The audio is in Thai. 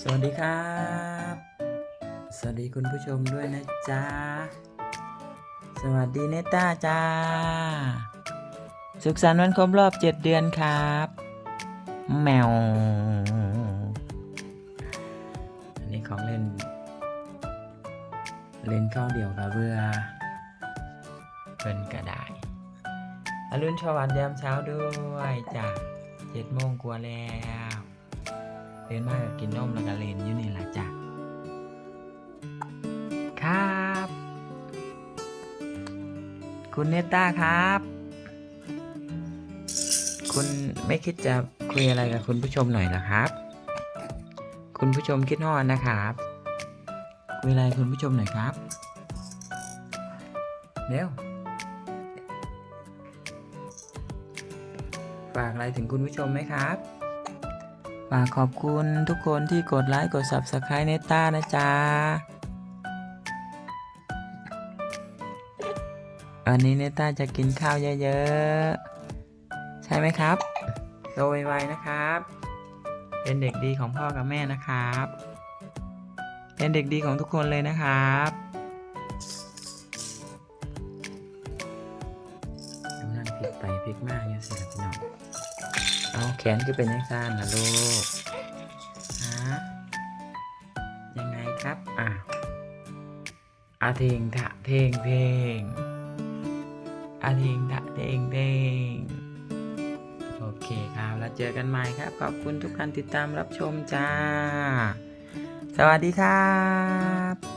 สวัสดีครับ สวัสดีคุณผู้ชมด้วยนะจ๊ะ สวัสดีเนต้าจ้า สุขสันต์วันครบรอบ7เดือนครับ แมว อันนี้ของเล่น เล่นข้าวเดี่ยวกับเบื่อ เป็นกระไดอรุณสวัสดิ์ยามเช้าด้วยจ้ะเจ็ดโมงกว่าแล้ว เล่นมากกับกินนมแล้วก็เล่นอยู่นี่แหละจ้ะครับ คุณเนต้าครับ คุณไม่คิดจะคุยอะไรกับคุณผู้ชมหน่อยหรอครับ คุณผู้ชมคิดฮอดนะครับคุยอะไรคุณผู้ชมหน่อยครับเร็วฝากอะไรถึงคุณผู้ชมไหมครับ ฝากขอบคุณทุกคนที่กดไลค์กด Subscribe เนต้านะจ๊ะวันนี้เนต้าจะกินข้าวเยอะๆ ใช่ไหมครับ โตไวๆนะครับ เป็นเด็กดีของพ่อกับแม่นะครับ เป็นเด็กดีของทุกคนเลยนะครับกำลังพลิกไปพลิกมาอยู่เสียพี่น้อง เอาแขนคือเป็นยังซ่านนะลูกฮะยังไงครับอะอาเทงทะเทงเพลงอาเทงทะเทงเทงโอเคครับ แล้วเจอกันใหม่ครับ ขอบคุณทุกการติดตามรับชมจ้า สวัสดีครับ